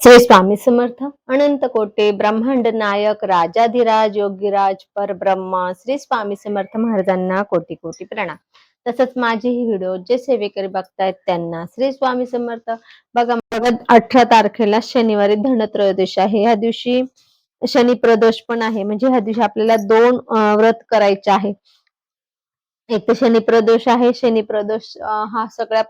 श्री स्वामी समर्थ अनंत कोटे ब्रह्मांड नायक राजाधिराज योगीराज परब्रह्म श्री स्वामी समर्थ महाराजांना कोटी कोटी प्रणाम तसंच माझे ही व्हिडिओ जे सेवेकरी बघतायत त्यांना श्री स्वामी समर्थ. बघा बघा अठरा तारखेला शनिवारी धनत्रयोदश आहे. ह्या दिवशी शनी प्रदोष पण आहे. म्हणजे ह्या दिवशी आपल्याला दोन व्रत करायचे आहे. एक तर शनी प्रदोष आहे. शनी प्रदोष हा सगळ्यात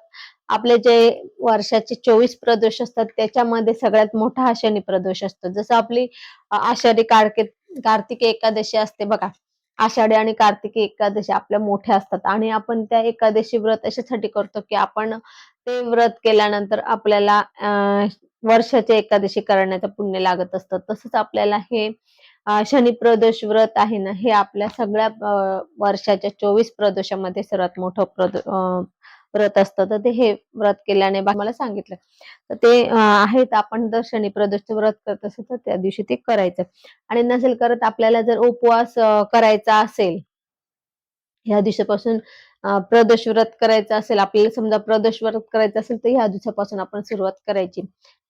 आपले जे वर्षाचे चोवीस प्रदोष असतात त्याच्यामध्ये सगळ्यात मोठा हा शनी प्रदोष असतो. जसं आपली आषाढी कार्तिक कार्तिकी एकादशी असते बघा. आषाढी आणि कार्तिकी एकादशी आपल्या मोठ्या असतात. आणि आपण त्या एकादशी व्रत अशासाठी करतो की आपण ते व्रत केल्यानंतर आपल्याला अं वर्षाच्या एकादशी करण्याचं पुण्य लागत असतं. तसंच आपल्याला हे शनी प्रदोष व्रत आहे ना हे आपल्या सगळ्या वर्षाच्या चोवीस प्रदोषामध्ये सर्वात मोठं प्रदो व्रत असतं. तर ते हे व्रत केल्याने बा- मला सांगितलं. तर ते आहेत आपण जर शनी प्रदोषचं व्रत करत असेल तर त्या दिवशी ते करायचं. आणि नसेल करत आपल्याला जर उपवास करायचा असेल ह्या दिवसापासून प्रदोष व्रत करायचं असेल आपल्याला समजा प्रदोष व्रत करायचं असेल तर ह्या दिवसापासून आपण सुरुवात करायची.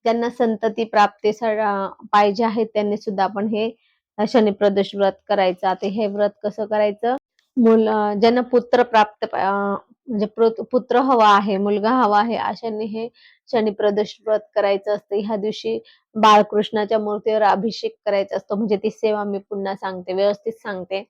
ज्यांना संतती प्राप्ती पाहिजे आहे त्यांनी सुद्धा आपण हे शनी प्रदोष व्रत करायचं आता हे व्रत कसं करायचं? मुल ज्यांना पुत्र प्राप्त अं, म्हणजे पुत्र हवा आहे मुलगा हवा आहे अशांनी हे शनी प्रदोष व्रत करायचं असतं. ह्या दिवशी बाळकृष्णाच्या मूर्तीवर अभिषेक करायचा असतो म्हणजे ती सेवा मी पुन्हा सांगते व्यवस्थित सांगते.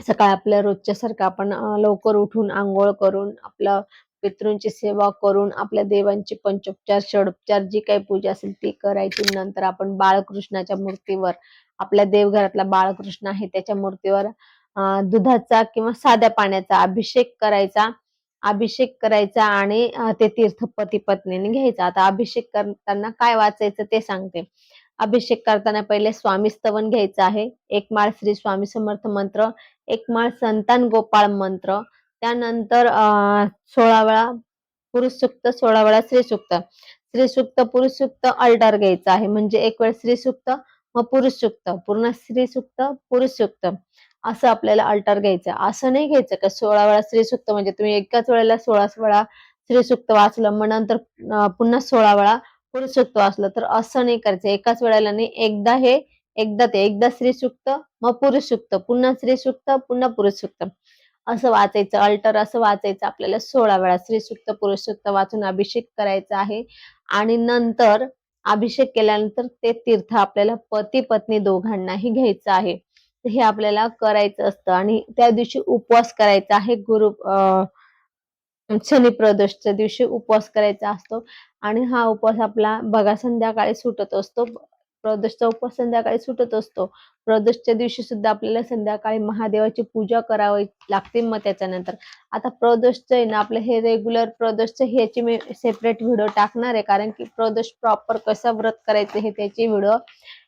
सकाळ आपल्या रोजच्या सारखं आपण लवकर उठून आंघोळ करून आपलं पितृंची सेवा करून आपल्या देवांची पंचोपचार षडोपचार जी काही पूजा असेल ती करायची. नंतर आपण बाळकृष्णाच्या मूर्तीवर आपल्या देवघरातला बाळकृष्ण आहे त्याच्या मूर्तीवर दुधाचा किंवा साध्या पाण्याचा अभिषेक करायचा. अभिषेक करायचा आणि ते तीर्थ पती पत्नीने घ्यायचा. आता अभिषेक करताना काय वाचायचं ते सांगते. अभिषेक करताना पहिले स्वामी स्तवन घ्यायचं आहे. एक माळ श्री स्वामी समर्थ मंत्र एक माळ संतान गोपाळ मंत्र त्यानंतर सोळा वेळा पुरुष सुक्त सोळा वेळा श्री सुक्त श्री सुक्त पुरुष सुक्त अल्टर घ्यायचं आहे. म्हणजे एक वेळ श्री सुक्त मग पुरुष सुक्त पूर्ण स्त्री सुक्त पुरुष सुक्त असं आपल्याला अल्टर घ्यायचं. असं नाही घ्यायचं का सोळा वेळा स्त्री सुक्त म्हणजे तुम्ही एकाच वेळेला सोळा वेळा स्त्री सुक्त वाचलं मग नंतर पुन्हा सोळा वेळा पुरुष सुक्त वाचलं. तर असं नाही करायचं. एकाच वेळेला नाही. एकदा हे एकदा ते. एकदा स्त्री सुक्त मग पुरुष सुक्त पुन्हा स्त्री सुक्त पुन्हा पुरुष सुक्त असं वाचायचं. अल्टर असं वाचायचं. आपल्याला सोळा वेळा स्त्री सुक्त पुरुष सुक्त वाचून अभिषेक करायचा आहे. आणि नंतर अभिषेक केल्यानंतर ते तीर्थ आपल्याला पती पत्नी दोघांनाही घ्यायचं आहे. हे आपल्याला करायचं असतं आणि त्या दिवशी उपवास करायचा आहे. गुरु अं, शनी प्रदोषच्या दिवशी उपवास करायचा असतो आणि हा उपवास आपला बघा संध्याकाळी सुटत असतो. प्रदोषचा उपवास संध्याकाळी सुटत असतो. प्रदोषच्या दिवशी सुद्धा आपल्याला संध्याकाळी महादेवाची पूजा करावी लागते मग त्याच्यानंतर. आता प्रदोषचं आहे ना आपलं हे रेग्युलर प्रदोषचं ह्याची मी सेपरेट व्हिडिओ टाकणार आहे. कारण की प्रदोष प्रॉपर कसं व्रत करायचं हे त्याची व्हिडिओ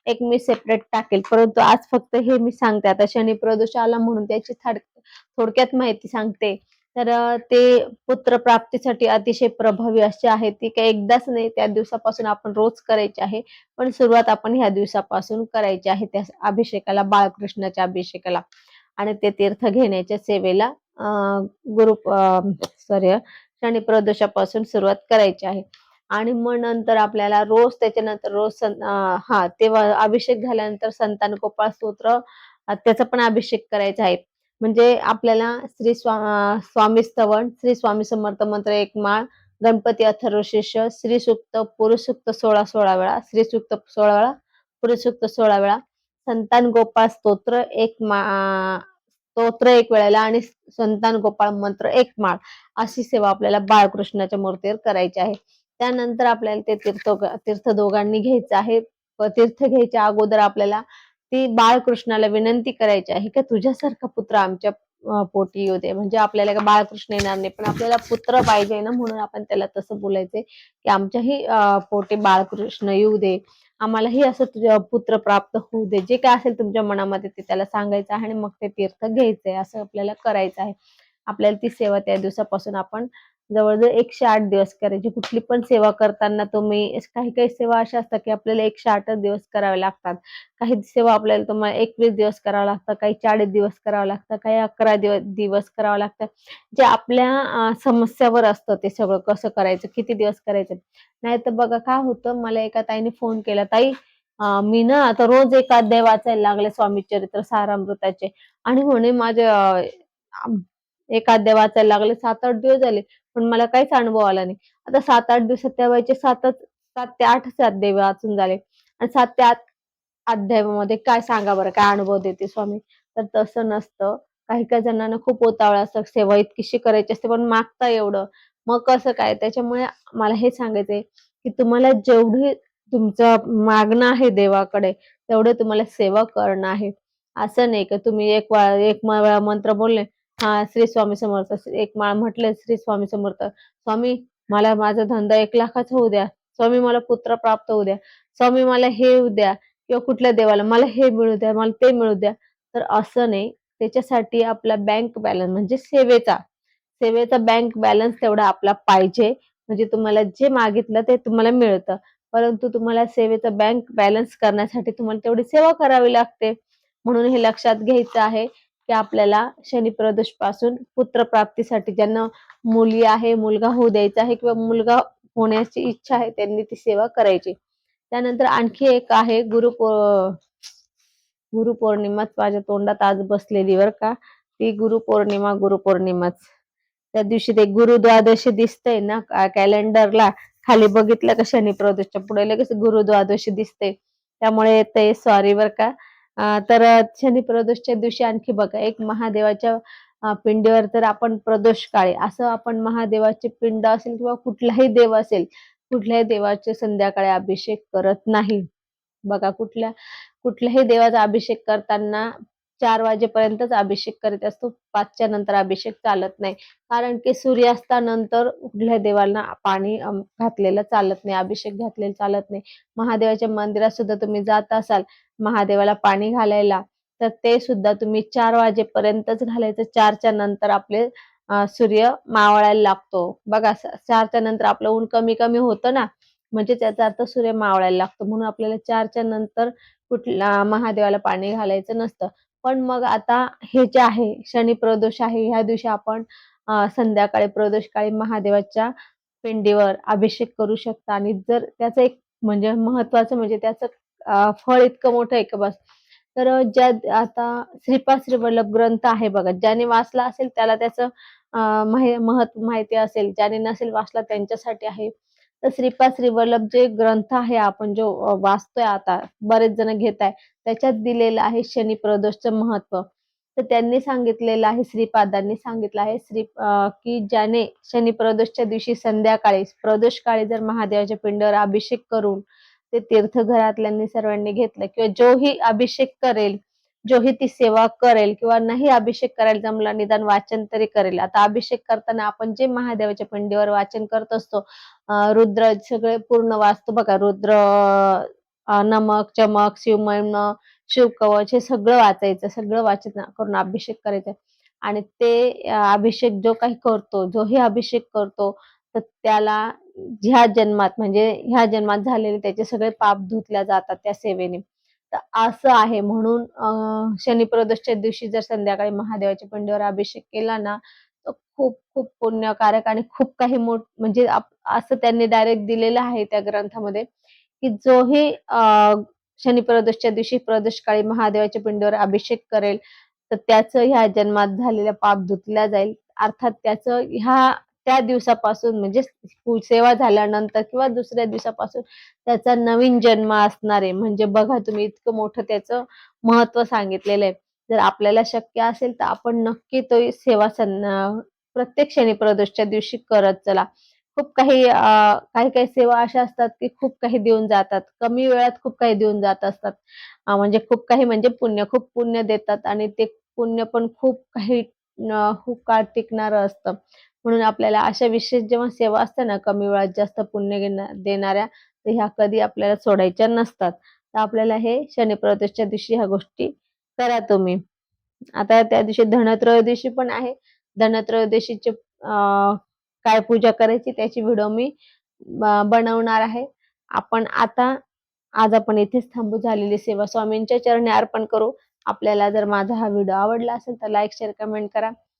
एक मी सेपरेट टाकेल. परंतु आज फक्त हे मी सांगते. आता शनी प्रदोष आला म्हणून त्याची थोडक्यात माहिती सांगते. तर ते पुत्र प्राप्तीसाठी अतिशय प्रभावी असे आहे ती काही एकदाच नाही त्या दिवसापासून आपण रोज करायची आहे. पण सुरुवात आपण ह्या दिवसापासून करायची आहे त्या अभिषेकाला बाळकृष्णाच्या अभिषेकाला. आणि ते तीर्थ घेण्याच्या सेवेला गुरु सॉरी शनी प्रदोषापासून सुरुवात करायची आहे. आणि मग नंतर आपल्याला रोज त्याच्यानंतर रोज सं- हा तेव्हा अभिषेक झाल्यानंतर संतान गोपाळ स्तोत्र त्याचा पण अभिषेक करायचा आहे. म्हणजे आपल्याला श्री स्वा स्वामी स्तवन श्री स्वामी समर्थ मंत्र एक माळ गणपती अथर्वशीर्ष श्री सुक्त पुरुष सुक्त सोळा सोळा वेळा श्री सुक्त सोळा वेळा पुरुष सुक्त सोळा वेळा संतान गोपाळ स्तोत्र एक मा स्तोत्र एक वेळेला आणि संतान गोपाळ मंत्र एक माळ अशी सेवा आपल्याला बाळकृष्णाच्या मूर्तीवर करायची आहे. त्यानंतर आपल्याला ते तीर्थ तीर्थ दोघांनी घ्यायचं आहे. तीर्थ घ्यायच्या अगोदर आपल्याला ती बाळकृष्णाला विनंती करायची आहे का तुझ्यासारखा पुत्र आमच्या पोटी येऊ दे. म्हणजे आपल्याला का बाळकृष्ण येणार नाही पण आपल्याला पुत्र पाहिजे ना म्हणून आपण त्याला तसं बोलायचंय की आमच्याही पोटी बाळकृष्ण येऊ दे. आम्हालाही असं तुझ्या पुत्र प्राप्त होऊ दे. जे काय असेल तुमच्या मनामध्ये ते त्याला सांगायचं आहे आणि मग ते तीर्थ घ्यायचंय असं आपल्याला करायचं आहे. आपल्याला ती सेवा त्या दिवसापासून आपण जवळजवळ एकशे आठ दिवस करायची. कुठली पण सेवा करताना तुम्ही काही काही सेवा अशा असतात की आपल्याला एकशे आठच दिवस करावे लागतात. काही सेवा आपल्याला तुम्हाला एकवीस दिवस करावं लागतं काही चाळीस दिवस करावं लागतं काही अकरा दिवस दिवस करावं लागतं. जे आपल्या समस्यावर असतं ते सगळं कसं करायचं किती दिवस करायचं? नाही तर बघा काय होतं मला एका ताईने फोन केला ताई मी ना आता रोज एक अध्याय वाचायला लागले स्वामी चरित्र सारामृताचे. आणि म्हणे माझ्या एक अध्याय वाचायला लागले सात आठ दिवस झाले पण मला काहीच अनुभव आला नाही. आता सात आठ दिवसात त्या वयाचे सातच सात ते आठच अध्याय वाचून झाले. आणि सात ते आठ अध्यायामध्ये काय सांगा बरं काय अनुभव देते स्वामी? तर तसं नसतं. काही काही जणांना खूप उतावळा असतं सेवा इतकीशी करायची असते पण मागता एवढं. मग कसं काय? त्याच्यामुळे मला हे सांगायचंय की तुम्हाला जेवढी तुमचं मागणं आहे देवाकडे तेवढं तुम्हाला सेवा करणं आहे. असं नाही का तुम्ही एक वा एक मंत्र बोलले हा श्री स्वामी समर्थ. एक माळ श्री स्वामी समर्थ. स्वामी मला माझा धंदा एक लाखाचा होऊ द्या. स्वामी मला पुत्र प्राप्त होऊ द्या. स्वामी मला हे होऊ द्या. किंवा कुठल्या देवाला मला हे मिळू द्या मला ते मिळू द्या. तर असं नाही. त्याच्यासाठी आपला बँक बॅलन्स म्हणजे सेवेचा. सेवेचा बँक बॅलन्स तेवढा आपला पाहिजे. म्हणजे तुम्हाला जे मागितलं ते तुम्हाला मिळतं. परंतु तुम्हाला सेवेचा बँक बॅलन्स करण्यासाठी तुम्हाला तेवढी सेवा करावी लागते. म्हणून हे लक्षात घ्यायचं आहे. की आपल्याला शनी प्रदोषपासून पुत्र प्राप्तीसाठी ज्यांना मुली आहे मुलगा होऊ द्यायचा आहे किंवा मुलगा होण्याची इच्छा आहे त्यांनी ती सेवा करायची. त्यानंतर आणखी एक आहे गुरु गुरुपौर्णिमाच माझ्या तोंडात आज बसलेली बर का ती गुरुपौर्णिमा गुरुपौर्णिमाच त्या दिवशी ते गुरुद्वादशी दिसतंय ना कॅलेंडरला खाली बघितलं का शनी प्रदोषच्या पुढे लगेच गुरुद्वादशी दिसते त्यामुळे ते सॉरी बर का तर शनी प्रदोषच्या दिवशी आणखी बघा एक महादेवाच्या पिंडीवर तर आपण प्रदोष काळे असं आपण महादेवाचे पिंड असेल किंवा कुठलाही देव असेल कुठल्याही देवाचे संध्याकाळी अभिषेक करत नाही. बघा कुठल्या कुठल्याही देवाचा अभिषेक करताना चार वाजेपर्यंतच अभिषेक करीत असतो. पाचच्या नंतर अभिषेक चालत नाही. कारण की सूर्यास्तानंतर कुठल्या देवाला पाणी घातलेलं चालत नाही. अभिषेक घातलेलं चालत नाही. महादेवाच्या मंदिरात सुद्धा तुम्ही जात असाल महादेवाला पाणी घालायला तर ते सुद्धा तुम्ही चार वाजेपर्यंतच घालायचं. चारच्या नंतर आपले सूर्य मावळायला लागतो. बघा चारच्या नंतर आपलं ऊन कमी कमी होतं ना म्हणजे त्याचा अर्थ सूर्य मावळायला लागतो. म्हणून आपल्याला चारच्या नंतर कुठला महादेवाला पाणी घालायचं नसतं. पण मग आता हे जे आहे शनी प्रदोष आहे ह्या दिवशी आपण संध्याकाळी प्रदोष काळी महादेवाच्या पिंडीवर अभिषेक करू शकता. आणि जर त्याचं एक म्हणजे महत्वाचं म्हणजे त्याचं फळ इतकं मोठं आहे का बस? तर ज्या आता श्रीपाद श्रीवल्लभ ग्रंथ आहे बघा ज्याने वाचला असेल त्याला त्याचं महत्त्व माहिती असेल ज्याने नसेल वाचला त्यांच्यासाठी आहे. तर श्रीपाद श्रीवल्लभ जे ग्रंथ आहे आपण जो वाचतोय आता बरेच जण घेत आहे त्याच्यात दिलेलं आहे शनी प्रदोषचं महत्त्व. तर त्यांनी सांगितलेलं आहे श्रीपादांनी सांगितलं आहे श्री की ज्याने शनी प्रदोषच्या दिवशी संध्याकाळी प्रदोष काळी जर महादेवाच्या पिंडावर अभिषेक करून ते तीर्थघरातल्यांनी सर्वांनी घेतलं किंवा जोही अभिषेक करेल जोही ती सेवा करेल किंवा नाही अभिषेक करायला जमला निदान वाचन तरी करेल. आता अभिषेक करताना आपण जे महादेवाच्या पिंडीवर वाचन करत असतो रुद्र सगळे पूर्ण वाचतो. बघा रुद्र नमक चमक शिवमयम शिवकवच हे सगळं वाचायचं सगळं वाचन करून अभिषेक करायचा. आणि ते अभिषेक जो काही करतो जोही अभिषेक करतो तर त्याला ह्या जन्मात म्हणजे ह्या जन्मात झालेले त्याचे सगळे पाप धुतल्या जातात त्या सेवेने. असं आहे. म्हणून शनी प्रदोषच्या दिवशी जर संध्याकाळी महादेवाच्या पिंडीवर अभिषेक केला ना तर खूप खूप पुण्यकारक आणि खूप काही मोठ म्हणजे असं त्यांनी डायरेक्ट दिलेलं आहे त्या ग्रंथामध्ये की जोही शनी प्रदोषच्या दिवशी प्रदोष काळी महादेवाच्या पिंडीवर अभिषेक करेल तर त्याचं ह्या जन्मात झालेलं पाप धुतल्या जाईल. अर्थात त्याचं ह्या त्या दिवसापासून म्हणजे सेवा झाल्यानंतर किंवा दुसऱ्या दिवसापासून त्याचा नवीन जन्म असणार आहे. म्हणजे बघा तुम्ही इतकं मोठं त्याचं महत्त्व सांगितलेलं आहे. जर आपल्याला शक्य असेल तर आपण नक्की तो सेवा प्रत्येक शनी प्रदोषच्या दिवशी करत चला. खूप काही काही काही सेवा अशा असतात की खूप काही देऊन जातात. कमी वेळात खूप काही देऊन जात असतात. म्हणजे खूप काही म्हणजे पुण्य खूप पुण्य देतात आणि ते पुण्य पण खूप काही अं, खूप काळ टिकणार असतं. म्हणून आपल्याला अशा विशेष जेव्हा सेवा असते ना कमी वेळात जास्त पुण्य देणाऱ्या तर ह्या कधी आपल्याला सोडायच्या नसतात. तर आपल्याला हे शनिप्रदोषच्या दिवशी ह्या गोष्टी करा तुम्ही. आता त्या दिवशी धनत्रयोदशी पण आहे. धनत्रयोदशीचे काय पूजा करायची त्याची व्हिडिओ मी बनवणार आहे. आपण आता आज आपण इथेच थांबू झालेली सेवा. स्वामींच्या चरणी अर्पण करू. आपल्याला जर माझा हा व्हिडिओ आवडला असेल तर लाईक शेअर कमेंट करा.